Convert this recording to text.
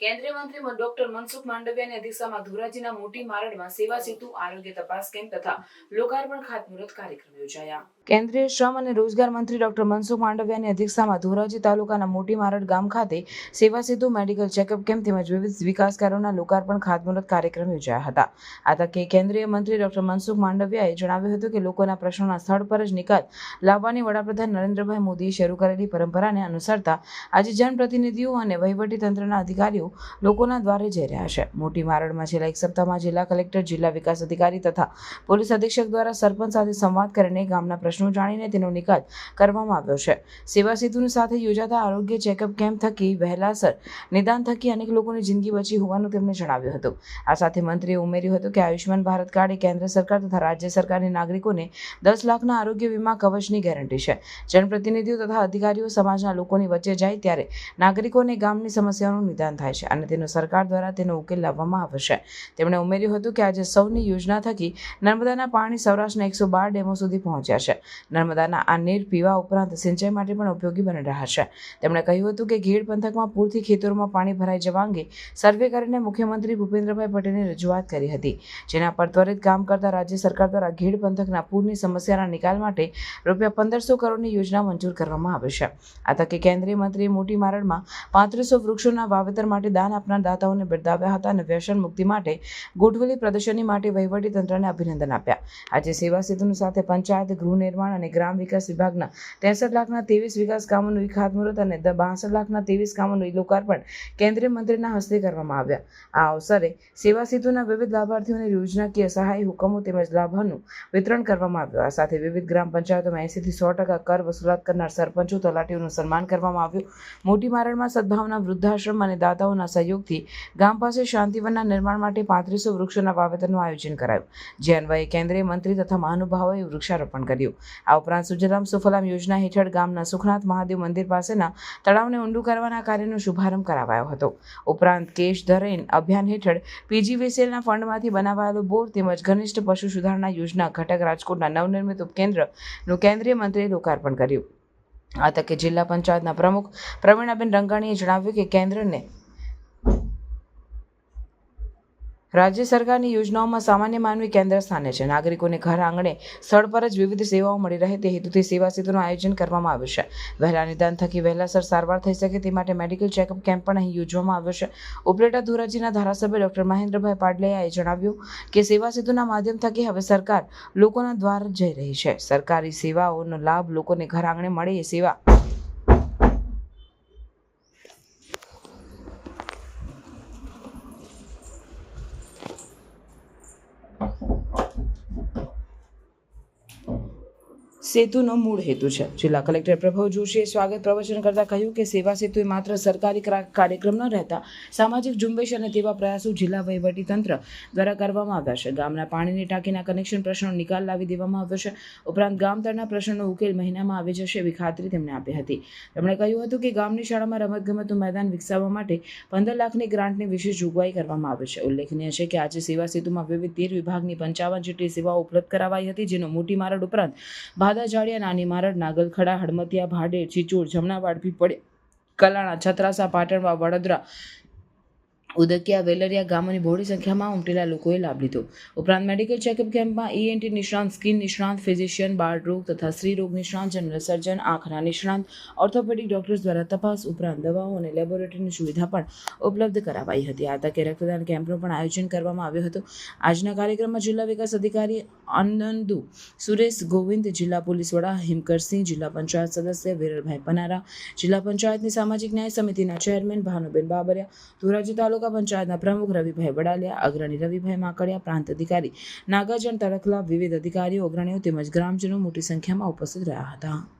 કેન્દ્રીય મંત્રી ડોક્ટર મનસુખ માંડવિયાની અધ્યક્ષતામાં ધોરાજીના મોટી મારડમાં સેવા સેતુ આરોગ્ય તપાસ કેમ્પ તથા લોકાર્પણ ખાતમુહૂર્ત કાર્યક્રમ યોજાયા. કેન્દ્રીય શ્રમ અને રોજગાર મંત્રી ડોક્ટર મનસુખ માંડવિયાની અધ્યક્ષતામાં ધોરાજી તાલુકાના મોટી મારડ ગામ ખાતે સેવા સેતુ મેડિકલ ચેકઅપ કેમ્પ તેમજ વિવિધ વિકાસ કાર્યોના લોકાર્પણ, ખાતમુહૂર્ત કાર્યક્રમ યોજાયા હતા. આ તકે કેન્દ્રીય મંત્રી ડોક્ટર મનસુખ માંડવિયાએ જણાવ્યું હતું કે લોકોના પ્રશ્નોના સ્થળ પર જ નિકાલ લાવવાની વડાપ્રધાન નરેન્દ્રભાઈ મોદીએ શરૂ કરેલી પરંપરાને અનુસરતા આજે જનપ્રતિનિધિઓ અને વહીવટી તંત્રના અધિકારીઓ લોકોના દ્વારે જઈ રહ્યા છે. મોટી મારડમાં છેલ્લા એક સપ્તાહમાં જિલ્લા કલેક્ટર, જિલ્લા વિકાસ અધિકારી તથા પોલીસ અધિક્ષક દ્વારા સરપંચ સાથે સંવાદ કરીને ગામના પ્રશ્નો જાણીને તેનો નિકાલ કરવામાં આવ્યો છે. સેવા સેતુની સાથે યોજાતા આરોગ્ય ચેકઅપ કેમ્પ થકી વહેલાસર નિદાન થકી અનેક લોકોની જિંદગી બચી હોવાનું તેમણે જણાવ્યું હતું. આ સાથે મંત્રીએ ઉમેર્યું હતું કે આયુષ્યમાન ભારત કાર્ડ એ કેન્દ્ર સરકાર તથા રાજ્ય સરકારની નાગરિકોને દસ લાખના આરોગ્ય વીમા કવચની ગેરંટી છે. જનપ્રતિનિધિઓ તથા અધિકારીઓ સમાજના લોકોની વચ્ચે જાય ત્યારે નાગરિકોને ગામની સમસ્યાઓનું નિદાન થાય છે અને તેનો સરકાર દ્વારા તેનો ઉકેલ લાવવામાં આવશે તેમણે ઉમેર્યું હતું કે આજે સૌની યોજના થકી નર્મદાના પાણી સૌરાષ્ટ્રના એકસો બાર ડેમો સુધી પહોંચ્યા છે. નર્મદાના આ નીર પીવા ઉપરાંત સિંચાઈ માટે પણ ઉપયોગી બની રહ્યા છે. તેમણે કહ્યું હતું કે ગીર પંથકમાં પૂરથી ખેતરોમાં પાણી ભરાઈ જવા અંગે સર્વે કરીને મુખ્યમંત્રી ભૂપેન્દ્રભાઈ પટેલને રજૂઆત કરી હતી. જેના પર ત્વરિત કામ કરતા રાજ્ય સરકાર દ્વારા ગીર પંથકના પૂરની સમસ્યાના નિકાલ માટે રૂપિયા પંદરસો કરોડની યોજના મંજૂર કરવામાં આવી છે. આ તકે કેન્દ્રીય મંત્રીએ મોટી મારડમાં પાંત્રીસો વૃક્ષોના વાવેતર માટે દાન આપનાર દાતાઓને બિરદાવ્યા હતા અને વ્યસન મુક્તિ માટે ગોઠવેલી પ્રદર્શની માટે વહીવટી તંત્રને અભિનંદન આપ્યા. આજે સેવા સેતુની સાથે પંચાયત, ગૃહ નિર્માણ અને ગ્રામ વિકાસ વિભાગના ત્રેસઠ લાખના ત્રેવીસ વિકાસ કામોનું ઈ ખાતમુહૂર્ત અને બાસઠ લાખના ત્રેવીસ કામોનું ઈ લોકાર્પણ કેન્દ્રીય મંત્રીના હસ્તે કરવામાં આવ્યા. આ અવસરે સેવા સેતુના વિવિધ લાભાર્થીઓને યોજનાકીય સહાય હુકમો તેમજ લાભોનું વિતરણ કરવામાં આવ્યું. આ સાથે વિવિધ ગ્રામ પંચાયતોમાં એંસીથી સો ટકા કર વસૂલાત કરનાર સરપંચો, તલાટીઓનું સન્માન કરવામાં આવ્યું. મોટી મારણમાં સદભાવના વૃદ્ધાશ્રમ અને દાતાઓના સહયોગથી ગામ પાસે શાંતિવનના નિર્માણ માટે પાંત્રીસો વૃક્ષોના વાવેતરનું આયોજન કરાયું. જે અન્વયે કેન્દ્રીય મંત્રી તથા મહાનુભાવોએ વૃક્ષારોપણ કર્યું. આ ઉપરાંત સુજલામ સુફલામ યોજના હેઠળ ગામના સુખનાથ મહાદેવ મંદિર પાસેના તળાવને ઊંડું કરવાના કાર્યનો શુભારંભ કરાવાયો હતો. ઉપરાંત કેશ ધરેન અભિયાન હેઠળ પીજીવીસીએલના ફંડમાંથી બનાવાયેલો બોર તેમજ ઘનિષ્ઠ પશુ સુધારણા યોજના ઘટક રાજકોટના નવનિર્મિત ઉપકેન્દ્રનું કેન્દ્રીય મંત્રીએ લોકાર્પણ કર્યું. આ તકે જિલ્લા પંચાયતના પ્રમુખ પ્રવીણાબેન રંગાણીએ જણાવ્યું કે કેન્દ્રને રાજ્ય સરકારની યોજનાઓમાં સામાન્ય માનવી કેન્દ્ર સ્થાને છે. નાગરિકોને ઘર આંગણે સ્થળ પર જ વિવિધ સેવાઓ મળી રહે તે હેતુથી સેવા સેતુનું આયોજન કરવામાં આવ્યું છે. વહેલા નિદાન થકી વહેલાસર સારવાર થઈ શકે તે માટે મેડિકલ ચેકઅપ કેમ્પ પણ અહીં યોજવામાં આવ્યો છે. ઉપલેટા ધોરાજીના ધારાસભ્ય ડોક્ટર મહેન્દ્રભાઈ પાડલિયાએ જણાવ્યું કે સેવા સેતુના માધ્યમ થકી હવે સરકાર લોકોના દ્વાર જઈ રહી છે. સરકારી સેવાઓનો લાભ લોકોને ઘર આંગણે મળે એ સેવા સેતુનો મૂળ હેતુ છે. જિલ્લા કલેક્ટર પ્રભવ જોશીએ સ્વાગત પ્રવચન કરતા કહ્યું કે સેવા સેતુ એ માત્ર સરકારી ક્રા- કાર્યક્રમ ન રહેતા, સામાજિક ઝુંબેશ અને તેવા પ્રયાસો જિલ્લા તંત્ર દ્વારા કરવામાં આવ્યા છે. ગામના પાણીની ટાંકીના કનેક્શન પ્રશ્નો નિકાલ લાવી દેવામાં આવ્યો છે. ઉપરાંત ગામતળના પ્રશ્નનો ઉકેલ મહિનામાં આવી જશે એવી ખાતરી તેમણે આપી હતી. તેમણે કહ્યું હતું કે ગામની શાળામાં રમતગમતનું મેદાન વિકસાવવા માટે પંદર લાખની ગ્રાન્ટની વિશેષ જોગવાઈ કરવામાં આવી છે. ઉલ્લેખનીય છે કે આજે સેવા સેતુમાં વિવિધ તેર વિભાગની પંચાવન જેટલી સેવાઓ ઉપલબ્ધ કરાવાઈ હતી, જેનો મોટી મારડ ઉપરાંત ભાદા જાડિયા નાની મારડ નાગલખડા હડમતિયા ભાડેર ચિચોડ જમણાવાડ પીપળે કલાણા છત્રાસા પાટણવા વડોદરા ઉદકિયા વેલરિયા ગામોની બહોળી સંખ્યામાં ઉમટેલા લોકોએ લાભ લીધો. ઉપરાંત મેડિકલ ચેકઅપ કેમ્પમાં ઈએનટી નિષ્ણાંત, સ્કિન નિષ્ણાંત, ફિઝિશિયન, બાળ રોગ તથા સ્ત્રી રોગ નિષ્ણાંત, જનરલ સર્જન, આંખના નિષ્ણાંત, ઓર્થોપેડિક ડોક્ટર્સ દ્વારા તપાસ ઉપરાંત દવાઓ અને લેબોરેટરીની સુવિધા પણ ઉપલબ્ધ કરાવાઈ હતી. આ તકે રક્તદાન કેમ્પનું પણ આયોજન કરવામાં આવ્યું હતું. આજના કાર્યક્રમમાં જિલ્લા વિકાસ અધિકારી આનંદુ સુરેશ, ગોવિંદ, જિલ્લા પોલીસ વડા હિમકરસિંહ જિલ્લા પંચાયત સદસ્ય વિરલભાઈ પનારા, જિલ્લા પંચાયતની સામાજિક ન્યાય સમિતિના ચેરમેન ભાનુબેન બાબરિયા, ધોરાજી તાલુકા પંચાયતના પ્રમુખ રવિભાઈ વડાલિયા અગ્રણી રવિભાઈ માકડિયા, પ્રાંત અધિકારી નાગાજન તરખલા, વિવિધ અધિકારીઓ, અગ્રણીઓ તેમજ ગ્રામજનો મોટી સંખ્યામાં ઉપસ્થિત રહ્યા હતા.